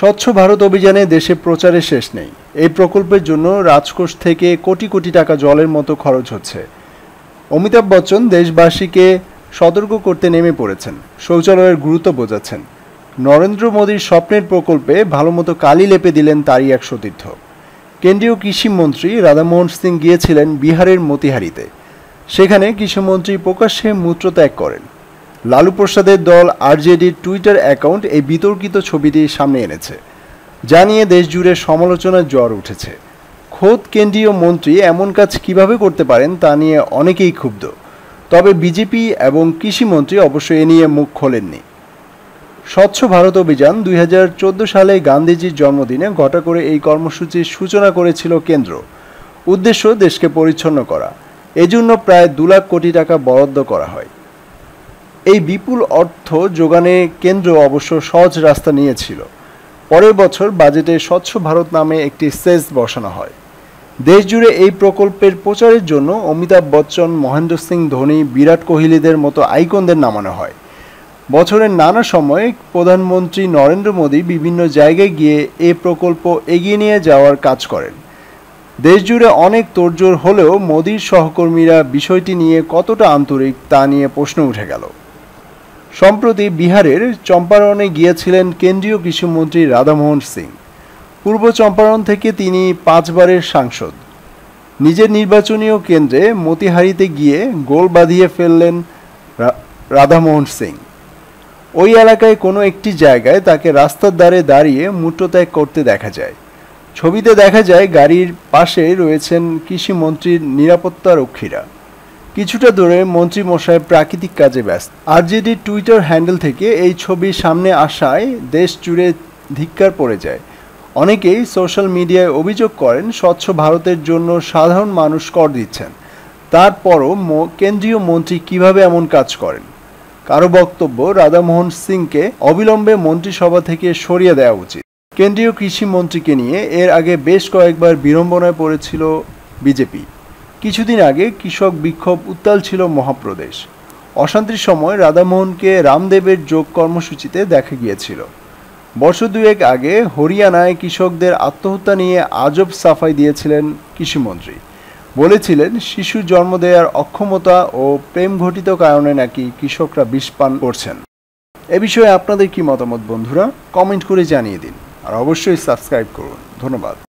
স্বচ্ছ ভারত অভিযানে দেশে প্রচারের শেষ নেই। এই প্রকল্পের জন্য রাজকোষ থেকে কোটি কোটি টাকা জলের মতো খরচ হচ্ছে। অমিতাভ বচ্চন দেশবাসীকে সতর্ক করতে নেমে পড়েছেন। শৌচালয়ের গুরুত্ব বোঝাচ্ছেন। নরেন্দ্র মোদীর স্বপ্নের প্রকল্পে ভালোমতো কালি লেপে দিলেন তারই এক সতীর্থ। কেন্দ্রীয় কৃষিমন্ত্রী রাধামোহন সিং গিয়েছিলেন বিহারের মতিহারিতে। সেখানে কৃষিমন্ত্রী প্রকাশ্যে মূত্রত্যাগ করেন। লালু প্রসাদের দল আরজেডির টুইটার অ্যাকাউন্ট এই বিতর্কিত ছবিটি সামনে এনেছে, যা নিয়ে দেশজুড়ে সমালোচনার জ্বর উঠেছে। খোদ কেন্দ্রীয় মন্ত্রী এমন কাজ কীভাবে করতে পারেন তা নিয়ে অনেকেই ক্ষুব্ধ, তবে বিজেপি এবং কৃষিমন্ত্রী অবশ্য এ নিয়ে মুখ খোলেননি। স্বচ্ছ ভারত অভিযান দুই হাজার চোদ্দ সালে গান্ধীজির জন্মদিনে ঘটা করে এই কর্মসূচির সূচনা করেছিল কেন্দ্র, উদ্দেশ্য দেশকে পরিচ্ছন্ন করা। এজন্য প্রায় দু লাখ কোটি টাকা বরাদ্দ করা হয়। এই বিপুল অর্থ যোগানে কেন্দ্র অবশ্য সহজ রাস্তা নিয়েছিল। পরের বছর বাজেটে স্বচ্ছ ভারত নামে একটি সেজ বসানো হয়। দেশজুড়ে এই প্রকল্পের প্রচারের জন্য অমিতাভ বচ্চন, মহেন্দ্র সিং ধোনি, বিরাট কোহলিদের মতো আইকনদের নামানো হয়। বছরের নানা সময়ে প্রধানমন্ত্রী নরেন্দ্র মোদী বিভিন্ন জায়গায় গিয়ে এ প্রকল্প এগিয়ে নিয়ে যাওয়ার কাজ করেন। দেশজুড়ে অনেক তোড়জোড় হলেও মোদীর সহকর্মীরা বিষয়টি নিয়ে কতটা আন্তরিক তা নিয়ে প্রশ্ন উঠে গেল। সম্প্রতি বিহারের চম্পারণে গিয়েছিলেন কেন্দ্রীয় কৃষিমন্ত্রী রাধামোহন সিং। পূর্ব চম্পারণ থেকে তিনি পাঁচবারের সাংসদ। নিজের নির্বাচনীয় কেন্দ্রে মতিহারিতে গিয়ে গোল বাঁধিয়ে ফেললেন রাধামোহন সিং। ওই এলাকায় কোনো একটি জায়গায় তাকে রাস্তার ধারে দাঁড়িয়ে মূত্রত্যাগ করতে দেখা যায়। ছবিতে দেখা যায়, গাড়ির পাশে রয়েছেন কৃষিমন্ত্রীর নিরাপত্তা রক্ষীরা। কিছুটা দূরে মন্ত্রী মশাই প্রাকৃতিক কাজে ব্যস্ত। আরজেডির টুইটার হ্যান্ডেল থেকে এই ছবি সামনে আসায় দেশ জুড়ে ধিক্কার পড়ে যায়। অনেকেই সোশ্যাল মিডিয়ায় অভিযোগ করেন, স্বচ্ছ ভারতের জন্য সাধারণ মানুষ কর দিচ্ছেন। তারপরও কেন্দ্রীয় মন্ত্রী কীভাবে এমন কাজ করেন? কারও বক্তব্য রাধামোহন সিংকে অবিলম্বে মন্ত্রিসভা থেকে সরিয়ে দেওয়া উচিত। কেন্দ্রীয় কৃষি মন্ত্রীকে নিয়ে এর আগে বেশ কয়েকবার বিড়ম্বনায় পড়েছিল বিজেপি। কিছুদিন আগে কৃষক বিক্ষোভ উত্তাল ছিল মহাপ্রদেশ। অশান্তির সময় রাধামোহনকে রামদেবের যোগ কর্মসূচিতে দেখা গিয়েছিল। বর্ষ দুয়েক আগে হরিয়ানায় কৃষকদের আত্মহত্যা নিয়ে আজব সাফাই দিয়েছিলেন কৃষিমন্ত্রী। বলেছিলেন, শিশু জন্ম দেওয়ার অক্ষমতা ও প্রেম ঘটিত কারণে নাকি কৃষকরা বিষ পান করছেন। এ বিষয়ে আপনাদের কি মতামত বন্ধুরা? কমেন্ট করে জানিয়ে দিন। আর অবশ্যই সাবস্ক্রাইব করুন। ধন্যবাদ।